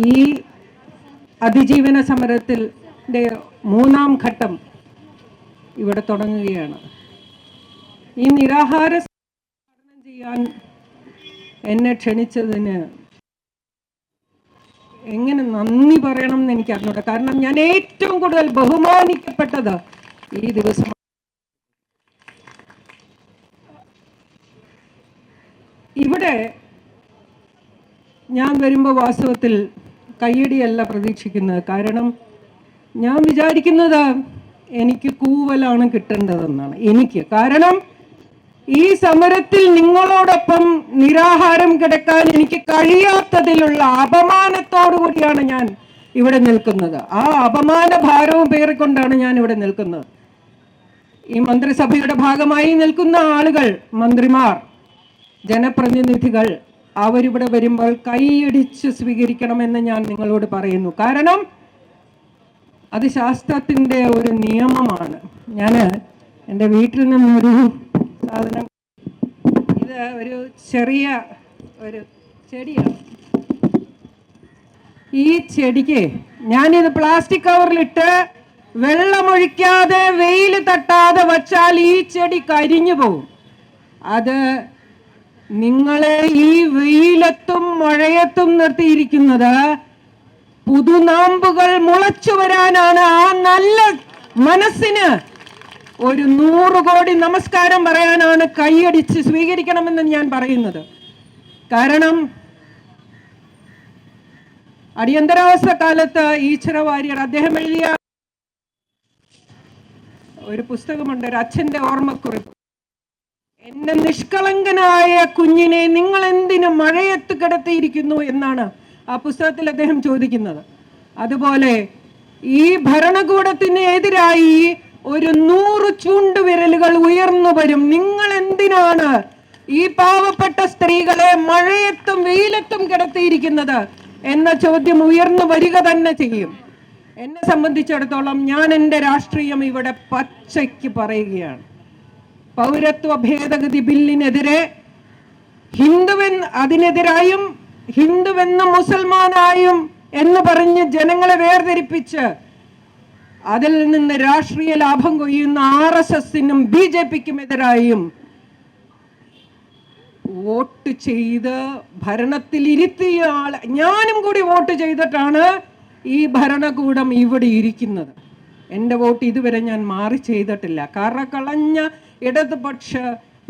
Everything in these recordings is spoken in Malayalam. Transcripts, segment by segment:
ഈ അതിജീവന സമരത്തിൽ മൂന്നാം ഘട്ടം ഇവിടെ തുടങ്ങുകയാണ്. ഈ നിരാഹാര ചെയ്യാൻ എന്നെ ക്ഷണിച്ചതിന് എങ്ങനെ നന്ദി പറയണം എന്ന് എനിക്ക് അറിഞ്ഞൂട കാരണം ഞാൻ ഏറ്റവും കൂടുതൽ ബഹുമാനിക്കപ്പെട്ടത് ഈ ദിവസം ഇവിടെ ഞാൻ വരുമ്പോൾ വാസ്തവത്തിൽ കയ്യടിയല്ല പ്രതീക്ഷിക്കുന്നത്. കാരണം ഞാൻ വിചാരിക്കുന്നത് എനിക്ക് കൂവലാണ് കിട്ടേണ്ടതെന്നാണ്. എനിക്ക്. കാരണം ഈ സമരത്തിൽ നിങ്ങളോടൊപ്പം നിരാഹാരം കിടക്കാൻ എനിക്ക് കഴിയാത്തതിലുള്ള അപമാനത്തോടു കൂടിയാണ് ഞാൻ ഇവിടെ നിൽക്കുന്നത്. ആ അപമാന ഭാരവും പേറിക്കൊണ്ടാണ് ഞാൻ ഇവിടെ നിൽക്കുന്നത്. ഈ മന്ത്രിസഭയുടെ ഭാഗമായി നിൽക്കുന്ന ആളുകൾ മന്ത്രിമാർ ജനപ്രതിനിധികൾ അവരിവിടെ വരുമ്പോൾ കൈയടിച്ച് സ്വീകരിക്കണമെന്ന് ഞാൻ നിങ്ങളോട് പറയുന്നു. കാരണം അത് ശാസ്ത്രത്തിന്റെ ഒരു നിയമമാണ്. ഞാൻ എന്റെ വീട്ടിൽ നിന്നൊരു സാധനം ഇത് ഒരു ചെറിയ ഒരു ചെടിയാണ്. ഈ ചെടിക്ക് ഞാനിത് പ്ലാസ്റ്റിക് കവറിലിട്ട് വെള്ളമൊഴിക്കാതെ വെയിൽ തട്ടാതെ വച്ചാൽ ഈ ചെടി കരിഞ്ഞു പോകും. അത് നിങ്ങളെ ഈ വെയിലത്തും മഴയത്തും നിർത്തിയിരിക്കുന്നത് പുതുനാമ്പുകൾ മുളച്ചു വരാനാണ് ആ നല്ല മനസ്സിന് ഒരു നൂറ് കോടി നമസ്കാരം പറയാനാണ് കൈയടിച്ച് സ്വീകരിക്കണമെന്ന് ഞാൻ പറയുന്നത്. കാരണം അടിയന്തരാവസ്ഥ കാലത്ത് ഈശ്വര വാര്യർ അദ്ദേഹം എഴുതിയ ഒരു പുസ്തകമുണ്ട് ഒരു അച്ഛന്റെ ഓർമ്മക്കുറിപ്പ്. എന്റെ നിഷ്കളങ്കനായ കുഞ്ഞിനെ നിങ്ങൾ എന്തിനു മഴയത്ത് കിടത്തിയിരിക്കുന്നു എന്നാണ് ആ പുസ്തകത്തിൽ അദ്ദേഹം ചോദിക്കുന്നത്. അതുപോലെ ഈ ഭരണകൂടത്തിന് എതിരായി ഒരു നൂറ് ചൂണ്ടുവിരലുകൾ ഉയർന്നു വരും. നിങ്ങൾ എന്തിനാണ് ഈ പാവപ്പെട്ട സ്ത്രീകളെ മഴയത്തും വെയിലത്തും കിടത്തിയിരിക്കുന്നത് എന്ന ചോദ്യം ഉയർന്നു വരിക തന്നെ ചെയ്യും. എന്നെ സംബന്ധിച്ചിടത്തോളം ഞാൻ എന്റെ രാഷ്ട്രീയം ഇവിടെ പച്ചയ്ക്ക് പറയുകയാണ്. പൗരത്വ ഭേദഗതി ബില്ലിനെതിരെ ഹിന്ദുവെന്ന് അതിനെതിരായും ഹിന്ദുവെന്ന് മുസൽമാനായും എന്ന് പറഞ്ഞ് ജനങ്ങളെ വേർതിരിപ്പിച്ച് അതിൽ നിന്ന് രാഷ്ട്രീയ ലാഭം കൊയ്യുന്ന ആർ എസ് എസിനും ബി ജെ പിക്കും എതിരായും വോട്ട് ചെയ്ത് ഭരണത്തിൽ ഇരുത്തിയ ആൾ ഞാനും കൂടി വോട്ട് ചെയ്തിട്ടാണ് ഈ ഭരണകൂടം ഇവിടെ ഇരിക്കുന്നത്. എന്റെ വോട്ട് ഇതുവരെ ഞാൻ മാറി ചെയ്തിട്ടില്ല. കറകളഞ്ഞ ഇടതുപക്ഷ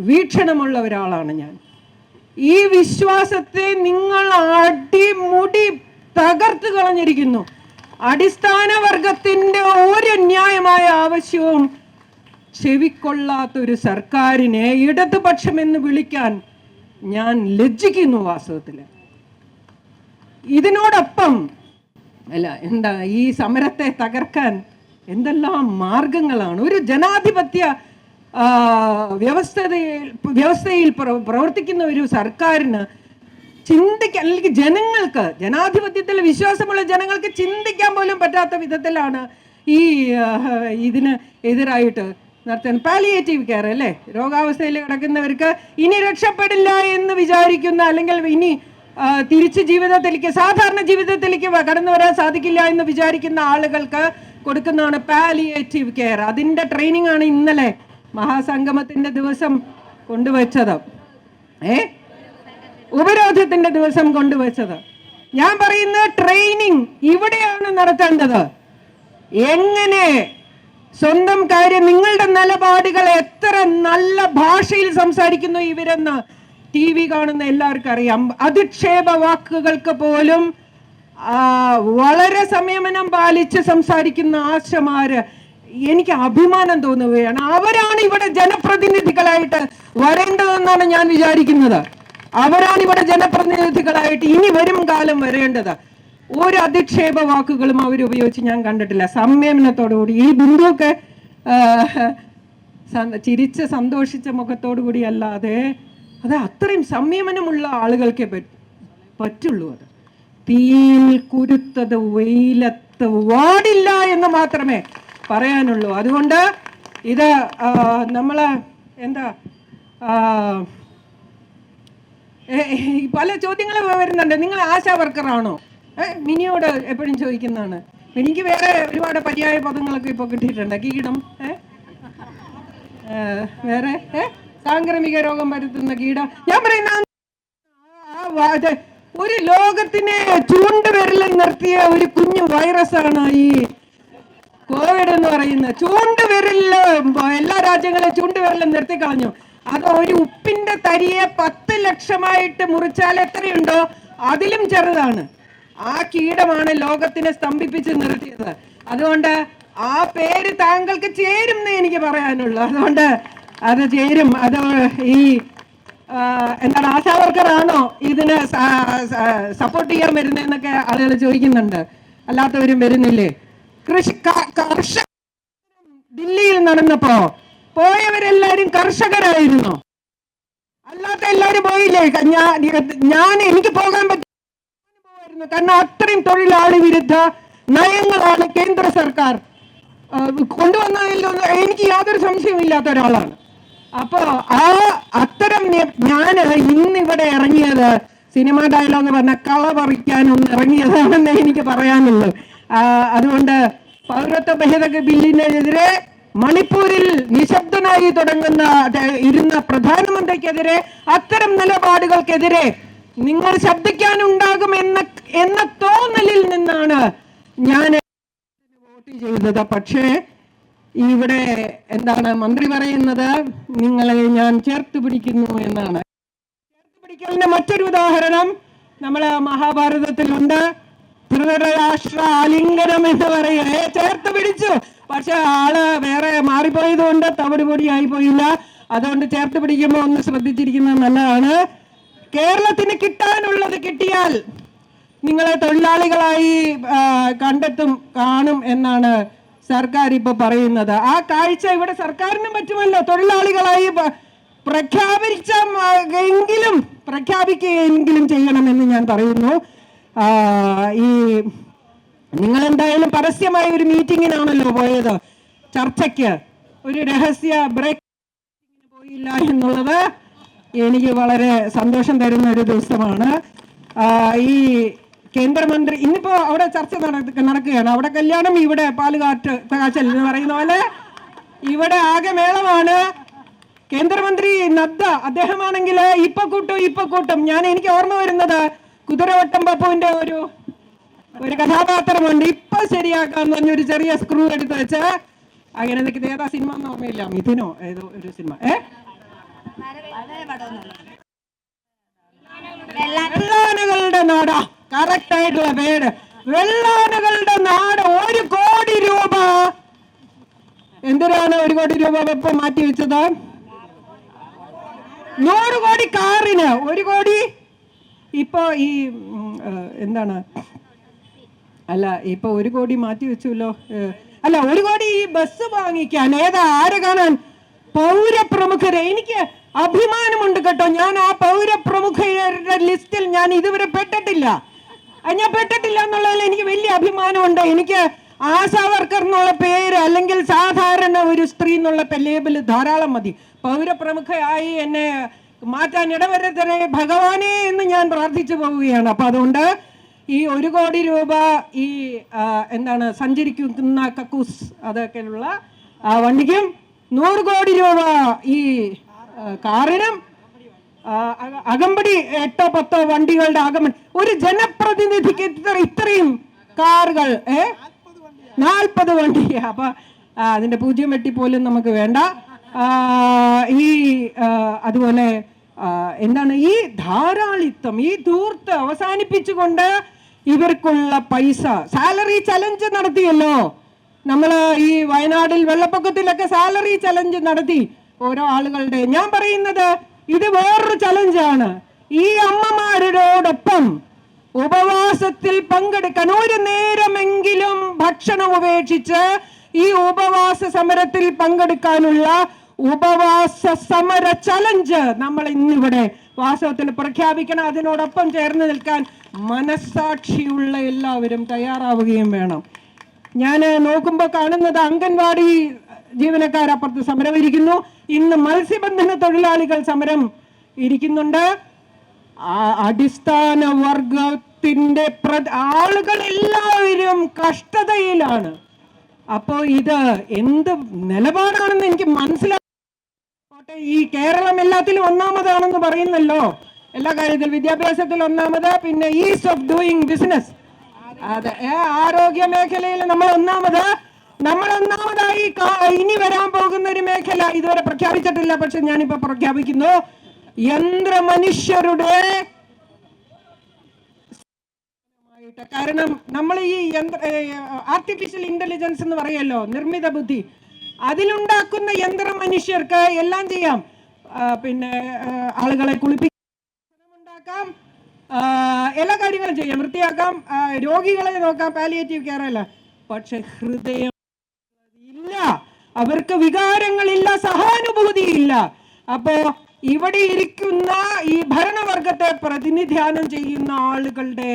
വീക്ഷണമുള്ള ഒരാളാണ് ഞാൻ. ഈ വിശ്വാസത്തെ നിങ്ങൾ അടിമുടി തകർത്ത് കളഞ്ഞിരിക്കുന്നു. അടിസ്ഥാന വർഗത്തിന്റെ ഒരു ന്യായമായ ആവശ്യവും ചെവിക്കൊള്ളാത്തൊരു സർക്കാരിനെ ഇടതുപക്ഷം എന്ന് വിളിക്കാൻ ഞാൻ ലജ്ജിക്കുന്നു വാസ്തവത്തിൽ. ഇതിനോടൊപ്പം അല്ല എന്താ ഈ സമരത്തെ തകർക്കാൻ എന്തെല്ലാം മാർഗങ്ങളാണ്? ഒരു ജനാധിപത്യ വ്യവസ്ഥതയിൽ വ്യവസ്ഥയിൽ പ്രവർത്തിക്കുന്ന ഒരു സർക്കാരിന് ചിന്തിക്ക അല്ലെങ്കിൽ ജനങ്ങൾക്ക് ജനാധിപത്യത്തിൽ വിശ്വാസമുള്ള ജനങ്ങൾക്ക് ചിന്തിക്കാൻ പോലും പറ്റാത്ത വിധത്തിലാണ് ഈ ഇതിന് എതിരായിട്ട് നടത്തുന്നത്. പാലിയേറ്റീവ് കെയർ അല്ലേ? രോഗാവസ്ഥയിൽ കിടക്കുന്നവർക്ക് ഇനി രക്ഷപ്പെടില്ല എന്ന് വിചാരിക്കുന്ന അല്ലെങ്കിൽ ഇനി തിരിച്ച് ജീവിതത്തിലേക്ക് സാധാരണ ജീവിതത്തിലേക്ക് കടന്നു വരാൻ സാധിക്കില്ല എന്ന് വിചാരിക്കുന്ന ആളുകൾക്ക് കൊടുക്കുന്നതാണ് പാലിയേറ്റീവ് കെയർ അതിന്റെ ട്രെയിനിങ് ആണ് ഇന്നലെ മഹാസംഗമത്തിന്റെ ദിവസം കൊണ്ടുവച്ചത്. ഏ? ഉപരോധത്തിന്റെ ദിവസം കൊണ്ടുവച്ചത്. ഞാൻ പറയുന്ന ട്രെയിനിങ് ഇവിടെയാണ് നടത്തേണ്ടത്. എങ്ങനെ സ്വന്തം കാര്യം നിങ്ങളുടെ നിലപാടുകൾ എത്ര നല്ല ഭാഷയിൽ സംസാരിക്കുന്നു ഇവരെന്ന് ടി വി കാണുന്ന എല്ലാവർക്കും അറിയാം. അധിക്ഷേപ വാക്കുകൾക്ക് പോലും വളരെ സംയമനം പാലിച്ച് സംസാരിക്കുന്ന ആശമാര് എനിക്ക് അഭിമാനം തോന്നുകയാണ്. അവരാണ് ഇവിടെ ജനപ്രതിനിധികളായിട്ട് വരേണ്ടതെന്നാണ് ഞാൻ വിചാരിക്കുന്നത്. അവരാണ് ഇവിടെ ജനപ്രതിനിധികളായിട്ട് ഇനി വരും കാലം വരേണ്ടത്. ഒരു അധിക്ഷേപ വാക്കുകളും അവർ ഉപയോഗിച്ച് ഞാൻ കണ്ടിട്ടില്ല. സംയമനത്തോടുകൂടി ഈ ബിന്ദുവൊക്കെ ചിരിച്ച് സന്തോഷിച്ച മുഖത്തോടു കൂടി അല്ലാതെ അത് അത്രയും സംയമനമുള്ള ആളുകൾക്കേ പറ്റുള്ളൂ അത്. തീയിൽ കുരുത്തത് വെയിലത്ത് വാടില്ല എന്ന് മാത്രമേ പറയാനുള്ളൂ. അതുകൊണ്ട് ഇത് നമ്മൾ എന്താ പല ചോദ്യങ്ങൾ വരുന്നുണ്ട്. നിങ്ങൾ ആശാ വർക്കറാണോ? മിനിയോട് എപ്പോഴും ചോദിക്കുന്നതാണ്. എനിക്ക് വേറെ ഒരുപാട് പര്യായ പദങ്ങളൊക്കെ ഇപ്പോൾ കിട്ടിയിട്ടുണ്ട്. കീടം വേറെ സാംക്രമിക രോഗം വരുത്തുന്ന കീടം. ഞാൻ പറയുന്ന ഒരു ലോകത്തിനെ ചൂണ്ടുവിരലിൽ നിർത്തിയ ഒരു കുഞ്ഞു വൈറസാണ് ഈ കോവിഡ് എന്ന് പറയുന്നത് ചൂണ്ടുവിരലിൽ എല്ലാ രാജ്യങ്ങളും ചൂണ്ടുവിരലിൽ നിർത്തി കളഞ്ഞു. അത് ഒരു ഉപ്പിന്റെ തരിയെ പത്ത് ലക്ഷമായിട്ട് മുറിച്ചാൽ എത്രയുണ്ടോ അതിലും ചെറുതാണ്. ആ കീടമാണ് ലോകത്തിനെ സ്തംഭിപ്പിച്ച് നിർത്തിയത്. അതുകൊണ്ട് ആ പേര് താങ്കൾക്ക് ചേരും എന്ന് എനിക്ക് പറയാനുള്ളൂ. അതുകൊണ്ട് അത് ചേരും. അത് ഈ എന്താണ് ആശാ വർക്കറാണോ ഇതിന് സപ്പോർട്ട് ചെയ്യാൻ വരുന്നതെന്നൊക്കെ ആളുകൾ ചോദിക്കുന്നുണ്ട്. അല്ലാത്തവരും വരുന്നില്ലേ? കൃഷി കർഷക ദില്ലിയിൽ നടന്നപ്പോ പോയവരെല്ലാരും കർഷകരായിരുന്നു. അല്ലാത്ത എല്ലാരും പോയില്ലേ? ഞാൻ ഞാൻ എനിക്ക് പോകാൻ പറ്റുമായിരുന്നു കാരണം അത്രയും തൊഴിലാളി വിരുദ്ധ നയങ്ങളാണ് കേന്ദ്ര സർക്കാർ കൊണ്ടുവന്നതിൽ എനിക്ക് യാതൊരു സംശയമില്ലാത്ത ഒരാളാണ്. അപ്പോ ആ അത്തരം ഞാൻ ഇന്നിവിടെ ഇറങ്ങിയത് സിനിമ ഡയലോഗ് പറഞ്ഞ കള പറിക്കാൻ ഇറങ്ങിയതാണെന്നേ എനിക്ക് പറയാനുള്ളൂ. അതുകൊണ്ട് പൗരത്വ ഭേദഗതി ബില്ലിനെതിരെ മണിപ്പൂരിൽ നിശബ്ദനായി തുടങ്ങുന്ന ഇരുന്ന പ്രധാനമന്ത്രിക്കെതിരെ അത്തരം നിലപാടുകൾക്കെതിരെ നിങ്ങൾ ശബ്ദിക്കാനുണ്ടാകും എന്ന എന്ന തോന്നലിൽ നിന്നാണ് ഞാൻ വോട്ട് ചെയ്തത്. പക്ഷേ ഇവിടെ എന്താണ് മന്ത്രി പറയുന്നത്? നിങ്ങളെ ഞാൻ ചേർത്ത് പിടിക്കുന്നു എന്നാണ്. ചേർത്ത് പിടിക്കലിന്റെ മറ്റൊരു ഉദാഹരണം നമ്മളെ മഹാഭാരതത്തിലുണ്ട്. ധൃതരാഷ്ട്ര ആലിംഗനം എന്ന് പറയുക. ചേർത്ത് പിടിച്ചു. പക്ഷെ ആൾ വേറെ മാറിപ്പോയത് കൊണ്ട് തവിട് പൊടിയായി പോയില്ല അതുകൊണ്ട് ചേർത്ത് പിടിക്കുമ്പോൾ ഒന്ന് ശ്രദ്ധിച്ചിരിക്കുന്നത് നല്ലതാണ്. കേരളത്തിന് കിട്ടാനുള്ളത് കിട്ടിയാൽ നിങ്ങളെ തൊഴിലാളികളായി കണ്ടെത്തും കാണും എന്നാണ് സർക്കാർ ഇപ്പൊ പറയുന്നത്. ആ കാഴ്ച ഇവിടെ സർക്കാരിനും പറ്റുമല്ലോ. തൊഴിലാളികളായി പ്രഖ്യാപിച്ച എങ്കിലും പ്രഖ്യാപിക്കുകയെങ്കിലും ചെയ്യണമെന്ന് ഞാൻ പറയുന്നു. ഈ നിങ്ങൾ എന്തായാലും പരസ്യമായ ഒരു മീറ്റിങ്ങിനാണല്ലോ പോയത്. ചർച്ചയ്ക്ക് ഒരു രഹസ്യ ബ്രേക്ക് പോയില്ല എന്നുള്ളത് എനിക്ക് വളരെ സന്തോഷം തരുന്ന ഒരു ദിവസമാണ് ഈ കേന്ദ്രമന്ത്രി ഇന്നിപ്പോ അവിടെ ചർച്ച നടക്ക- നടക്കുകയാണ്. അവിടെ കല്യാണം ഇവിടെ പാലുകാറ്റ് കാച്ചൽ എന്ന് പറയുന്ന പോലെ ഇവിടെ ആകെ മേളമാണ്. കേന്ദ്രമന്ത്രി നദ്ദ അദ്ദേഹമാണെങ്കിൽ ഇപ്പൊ കൂട്ടും ഇപ്പൊ കൂട്ടും. ഞാൻ എനിക്ക് ഓർമ്മ വരുന്നത് കുതിരവട്ടം പപ്പുവിന്റെ ഒരു ഒരു കഥാപാത്രമുണ്ട്. ഇപ്പൊ ശരിയാക്കാന്ന് പറഞ്ഞൊരു ചെറിയ സ്ക്രൂ എടുത്ത് വെച്ച് അങ്ങനെ നിൽക്കുന്ന ഏതാ സിനിമ എന്ന് ഓർമ്മയില്ല. മിഥുനോ ഏതോ ഒരു സിനിമ. ഏ? വെള്ളാനകളുടെ നാടാ. കറക്റ്റ് ആയിട്ടുള്ള പേര്. വെള്ളാനകളുടെ നാട് ഒരു കോടി രൂപ. എന്തിനാണ് ഒരു കോടി രൂപ വെപ്പം മാറ്റി വെച്ചത്? നൂറ് കോടി കാറിന്. ഒരു കോടി ഇപ്പൊ ഈ എന്താണ്? അല്ല ഇപ്പൊ ഒരു കോടി മാറ്റി വെച്ചല്ലോ അല്ല ഒരു കോടി ഈ ബസ് വാങ്ങിക്കാൻ ഏതാ? ആരെ കാണാൻ? പൗരപ്രമുഖരെ. എനിക്ക് അഭിമാനമുണ്ട് കേട്ടോ. ഞാൻ ആ പൗരപ്രമുഖരുടെ ലിസ്റ്റിൽ ഞാൻ ഇതുവരെ പെട്ടിട്ടില്ല. ഞാൻ പെട്ടിട്ടില്ല എന്നുള്ളതിൽ എനിക്ക് വലിയ അഭിമാനമുണ്ട്. എനിക്ക് ആശാവർക്കർ എന്നുള്ള പേര് അല്ലെങ്കിൽ സാധാരണ ഒരു സ്ത്രീ എന്നുള്ള ലേബിൾ ധാരാളം മതി. പൗരപ്രമുഖയായി എന്നെ മാറ്റാൻ ഇടവരുത്തരെ ഭഗവാനെ എന്ന് ഞാൻ പ്രാർത്ഥിച്ചു പോവുകയാണ്. അപ്പൊ അതുകൊണ്ട് ഈ ഒരു കോടി രൂപ ഈ എന്താണ് സഞ്ചരിക്കുന്ന കക്കൂസ് അതൊക്കെയുള്ള വണ്ടിക്കും നൂറ് കോടി രൂപ ഈ കാറിനും അകമ്പടി എട്ടോ പത്തോ വണ്ടികളുടെ അകമ്പടി ഒരു ജനപ്രതിനിധിക്ക് ഇത്ര ഇത്രയും കാറുകൾ ഏ? നാൽപ്പത് വണ്ടി അപ്പൊ അതിന്റെ പൂജ്യം വെട്ടി പോലും നമുക്ക് വേണ്ട. ഈ അതുപോലെ എന്താണ് ഈ ധാരാളിത്തം ഈ ധൂർത്ത് അവസാനിപ്പിച്ചുകൊണ്ട് ഇവർക്കുള്ള പൈസ സാലറി ചലഞ്ച് നടത്തിയല്ലോ. നമ്മൾ ഈ വയനാടിൽ വെള്ളപ്പൊക്കത്തിലൊക്കെ സാലറി ചലഞ്ച് നടത്തി ഓരോ ആളുകളുടെ. ഞാൻ പറയുന്നത് ഇത് വേറൊരു ചലഞ്ചാണ്. ഈ അമ്മമാരോടൊപ്പം ഉപവാസത്തിൽ പങ്കെടുക്കാൻ ഒരു നേരമെങ്കിലും ഭക്ഷണം ഉപേക്ഷിച്ച് ഈ ഉപവാസ സമരത്തിൽ പങ്കെടുക്കാനുള്ള ഉപവാസ സമര ചലഞ്ച് നമ്മൾ ഇന്നിവിടെ വാസ്തവത്തിൽ പ്രഖ്യാപിക്കണം. അതിനോടൊപ്പം ചേർന്ന് നിൽക്കാൻ മനസ്സാക്ഷിയുള്ള എല്ലാവരും തയ്യാറാവുകയും വേണം. ഞാൻ നോക്കുമ്പോൾ കാണുന്നത് അംഗൻവാടി ജീവനക്കാരപ്പുറത്ത് സമരം ഇരിക്കുന്നു. ഇന്ന് മത്സ്യബന്ധന തൊഴിലാളികൾ സമരം ഇരിക്കുന്നുണ്ട്. അടിസ്ഥാന വർഗത്തിന്റെ ആളുകൾ എല്ലാവരും കഷ്ടതയിലാണ്. അപ്പോൾ ഇത് എന്ത് നിലപാടാണെന്ന് എനിക്ക് മനസ്സിലാ ഈ കേരളം എല്ലാത്തിലും ഒന്നാമതാണെന്ന് പറയുന്നല്ലോ. എല്ലാ കാര്യത്തിലും വിദ്യാഭ്യാസത്തിൽ ഒന്നാമത് പിന്നെ ഈസ് ഓഫ് ഡൂയിങ് ബിസിനസ് അതെ ആരോഗ്യ മേഖലയിൽ നമ്മൾ ഒന്നാമത് നമ്മൾ ഒന്നാമതായി ഇനി വരാൻ പോകുന്ന ഒരു മേഖല ഇതുവരെ പ്രഖ്യാപിച്ചിട്ടില്ല പക്ഷെ ഞാനിപ്പോ പ്രഖ്യാപിക്കുന്നു. യന്ത്ര മനുഷ്യരുടെ. കാരണം നമ്മൾ ഈ യന്ത്ര ആർട്ടിഫിഷ്യൽ ഇന്റലിജൻസ് എന്ന് പറയല്ലോ നിർമ്മിത ബുദ്ധി. അതിലുണ്ടാക്കുന്ന യന്ത്ര മനുഷ്യർക്ക് എല്ലാം ചെയ്യാം. പിന്നെ ആളുകളെ കുളിപ്പിക്കാം എല്ലാ കാര്യങ്ങളും ചെയ്യാം. വൃത്തിയാക്കാം. രോഗികളെ നോക്കാം. പാലിയേറ്റീവ് കെയർ അല്ല. പക്ഷെ ഹൃദയം ഇല്ല. അവർക്ക് വികാരങ്ങളില്ല സഹാനുഭൂതിയില്ല. അപ്പോ ഇവിടെ ഇരിക്കുന്ന ഈ ഭരണവർഗത്തെ പ്രതിനിധാനം ചെയ്യുന്ന ആളുകളുടെ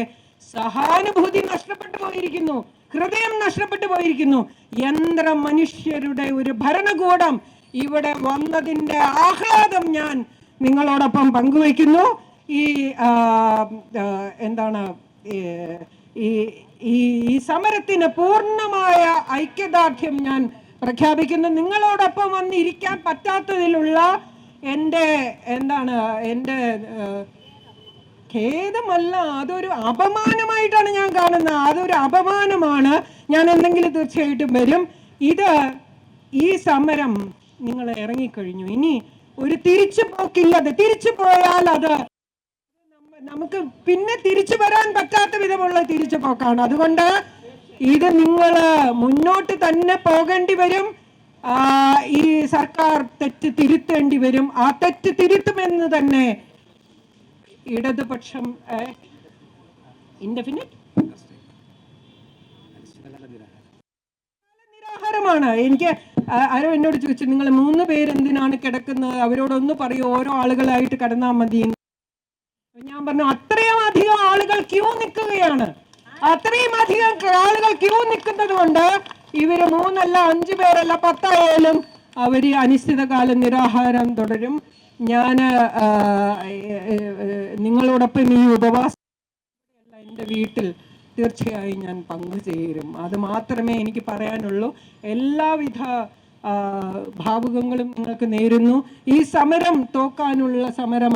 സഹാനുഭൂതി നഷ്ടപ്പെട്ടു പോയിരിക്കുന്നു. ഹൃദയം നഷ്ടപ്പെട്ടു പോയിരിക്കുന്നു. യന്ത്ര മനുഷ്യരുടെ ഒരു ഭരണകൂടം ഇവിടെ വന്നതിന്റെ ആഹ്ലാദം ഞാൻ നിങ്ങളോടൊപ്പം പങ്കുവയ്ക്കുന്നു. ഈ എന്താണ് ഈ ഈ- സമരത്തിന് പൂർണമായ ഐക്യദാർഢ്യം ഞാൻ പ്രഖ്യാപിക്കുന്നു. നിങ്ങളോടൊപ്പം വന്നിരിക്കാൻ പറ്റാത്തതിലുള്ള എന്റെ എന്താണ് എന്റെ ഖേദമല്ല അതൊരു അപമാനമായിട്ടാണ് ഞാൻ കാണുന്നത്. അതൊരു അപമാനമാണ്. ഞാൻ എന്തെങ്കിലും തീർച്ചയായിട്ടും വരും. ഇത് ഈ സമരം നിങ്ങൾ ഇറങ്ങിക്കഴിഞ്ഞു. ഇനി ഒരു തിരിച്ചു പോക്കില്ലാതെ തിരിച്ചു പോയാൽ അത് നമുക്ക് പിന്നെ തിരിച്ചു വരാൻ പറ്റാത്ത വിധമുള്ള തിരിച്ചു പോക്കാണ്. അതുകൊണ്ട് ഇത് നിങ്ങൾ മുന്നോട്ട് തന്നെ പോകേണ്ടി വരും. ഈ സർക്കാർ തെറ്റ് തിരുത്തേണ്ടി വരും. ആ തെറ്റ് തിരുത്തുമെന്ന് തന്നെ ഇടതുപക്ഷം ഇൻഡെഫിനിറ്റ് നിരാഹാരമാണ് എനിക്ക് ആരോ എന്നോട് ചോദിച്ചു നിങ്ങൾ മൂന്ന് പേരെന്തിനാണ് കിടക്കുന്നത്? അവരോടൊന്ന് പറയൂ ഓരോ ആളുകളായിട്ട് കിടന്നാൽ മതി. ഞാൻ പറഞ്ഞു അത്രയും അധികം ആളുകൾ ക്യൂ നിൽക്കുകയാണ്. അത്രയും അധികം ആളുകൾ ക്യൂ നിൽക്കുന്നത് കൊണ്ട് ഇവർ മൂന്നല്ല അഞ്ചു പേരല്ല പത്തായാലും അവർ അനിശ്ചിതകാല നിരാഹാരം തുടരും. ഞാൻ നിങ്ങളോടൊപ്പം ഈ ഉപവാസം എന്റെ വീട്ടിൽ തീർച്ചയായും ഞാൻ പങ്കുചേരും. അത് മാത്രമേ എനിക്ക് പറയാനുള്ളൂ. എല്ലാവിധ ഭാവുകങ്ങളും നിങ്ങൾക്ക് നേരുന്നു. ഈ സമരം തോക്കാനുള്ള സമരം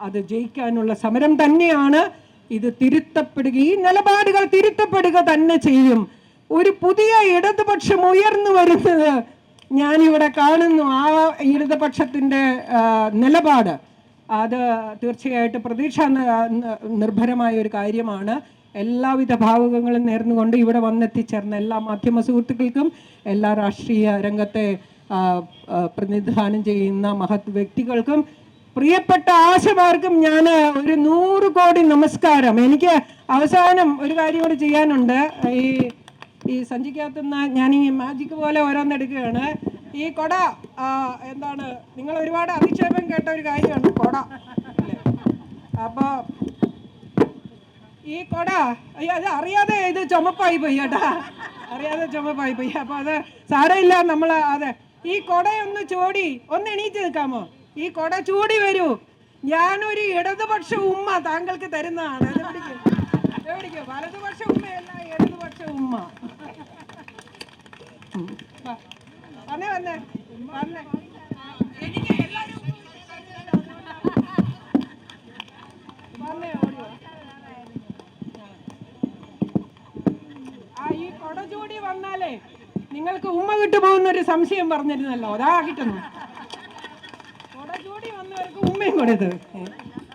അത് ജയിക്കാനുള്ള സമരം തന്നെയാണ് ഇത് തിരുത്തപ്പെടുക. ഈ നിലപാടുകൾ തിരുത്തപ്പെടുക തന്നെ ചെയ്യും. ഒരു പുതിയ ഇടതുപക്ഷം ഉയർന്നു വരുന്നത് ഞാനിവിടെ കാണുന്നു ആ ഇടതുപക്ഷത്തിന്റെ നിലപാട്. അത് തീർച്ചയായിട്ടും പ്രതീക്ഷ നിർഭരമായ ഒരു കാര്യമാണ്. എല്ലാവിധ ഭാവുകങ്ങളും നേർന്നുകൊണ്ട് ഇവിടെ വന്നെത്തിച്ചേർന്ന എല്ലാ മാധ്യമ സുഹൃത്തുക്കൾക്കും എല്ലാ രാഷ്ട്രീയ രംഗത്തെ പ്രതിനിധാനം ചെയ്യുന്ന മഹത് വ്യക്തികൾക്കും പ്രിയപ്പെട്ട ആശമാർക്കും ഞാൻ ഒരു നൂറ് കോടി നമസ്കാരം. എനിക്ക് അവസാനം ഒരു കാര്യം കൂടി ചെയ്യാനുണ്ട്. ഈ ഈ സഞ്ചിക്കകത്തുനിന്ന് ഞാൻ ഈ മാജിക്ക് പോലെ ഓരോന്നെടുക്കുകയാണ്. ഈ കൊട എന്താണ് നിങ്ങൾ ഒരുപാട് അധിക്ഷേപം കേട്ട ഒരു കാര്യമാണ് കൊട അല്ലേ? അപ്പൊ ഈ കൊട അയ്യോ അത് അറിയാതെ ഇത് ചുമപ്പായി പോയി കേട്ടാ. അറിയാതെ ചുമപ്പായി പോയി. അപ്പൊ അത് സാരമില്ല നമ്മൾ അതെ ഈ കൊടയൊന്ന് ചൂടി ഒന്ന് എണീറ്റ് നിൽക്കാമോ? ഈ കൊട ചൂടി വരൂ. ഞാനൊരു ഇടതുപക്ഷ ഉമ്മ താങ്കൾക്ക് തരുന്നതാണ്. വലതുപക്ഷ ഉമ്മയല്ല ഇടതുപക്ഷ ഉമ്മ. വന്നേ വന്നേ വന്നേ. വന്നേ. ആ ഈ വന്നാലേ നിങ്ങൾക്ക് ഉമ്മ കിട്ടുപോകുന്ന ഒരു സംശയം പറഞ്ഞിരുന്നല്ലോ. അതാ കിട്ടുന്നു കൊടചൂടി വന്നവർക്ക് ഉമ്മയും കൊടുത്ത്.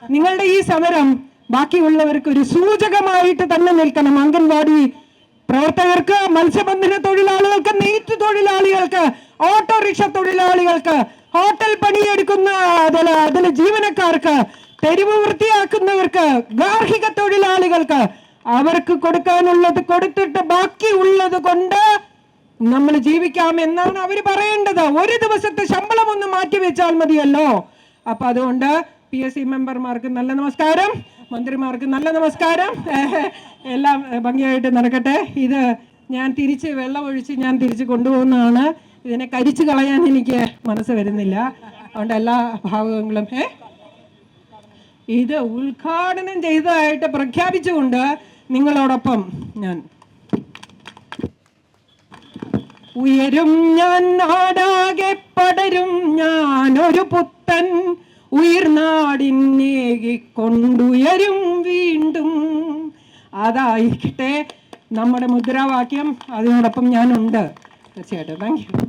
നിങ്ങളുടെ ഈ സമരം ബാക്കിയുള്ളവർക്ക് ഒരു സൂചകമായിട്ട് തന്നെ നിൽക്കണം. അംഗൻവാടി പ്രവർത്തകർക്ക് മത്സ്യബന്ധന തൊഴിലാളികൾക്ക് നെയ്ത്ത് തൊഴിലാളികൾക്ക് ഓട്ടോറിക്ഷ തൊഴിലാളികൾക്ക് ഹോട്ടൽ പണിയെടുക്കുന്ന അതിൽ അതിൽ ജീവനക്കാർക്ക് തെരുവ് വൃത്തിയാക്കുന്നവർക്ക് ഗാർഹിക തൊഴിലാളികൾക്ക് അവർക്ക് കൊടുക്കാനുള്ളത് കൊടുത്തിട്ട് ബാക്കി ഉള്ളത് കൊണ്ട് നമ്മൾ ജീവിക്കാം എന്നാണ് അവർ പറയേണ്ടത്. ഒരു ദിവസത്തെ ശമ്പളം ഒന്ന് മാറ്റി വെച്ചാൽ മതിയല്ലോ. അപ്പൊ അതുകൊണ്ട് പി എസ് സി മെമ്പർമാർക്ക് നല്ല നമസ്കാരം. മന്ത്രിമാർക്ക് നല്ല നമസ്കാരം. എല്ലാം ഭംഗിയായിട്ട് നടക്കട്ടെ. ഇത് ഞാൻ തിരിച്ച് വെള്ളമൊഴിച്ച് ഞാൻ തിരിച്ച് കൊണ്ടുപോകുന്നതാണ്. ഇതിനെ കരിച്ചു കളയാൻ എനിക്ക് മനസ്സ് വരുന്നില്ല. അതുകൊണ്ട് എല്ലാ ഭാഗങ്ങളും ഏ? ഇത് ഉദ്ഘാടനം ചെയ്തതായിട്ട് പ്രഖ്യാപിച്ചുകൊണ്ട് നിങ്ങളോടൊപ്പം ഞാൻ ഉയരും ഞാൻ നാടാകെ പടരും ഞാനൊരു പുത്തൻ ഉയർനാടിനേകിക്കൊണ്ടുയരും വീണ്ടും. അതായിരിക്കട്ടെ നമ്മുടെ മുദ്രാവാക്യം. അതിനോടൊപ്പം ഞാനുണ്ട്. തീർച്ചയായിട്ടും. Thank you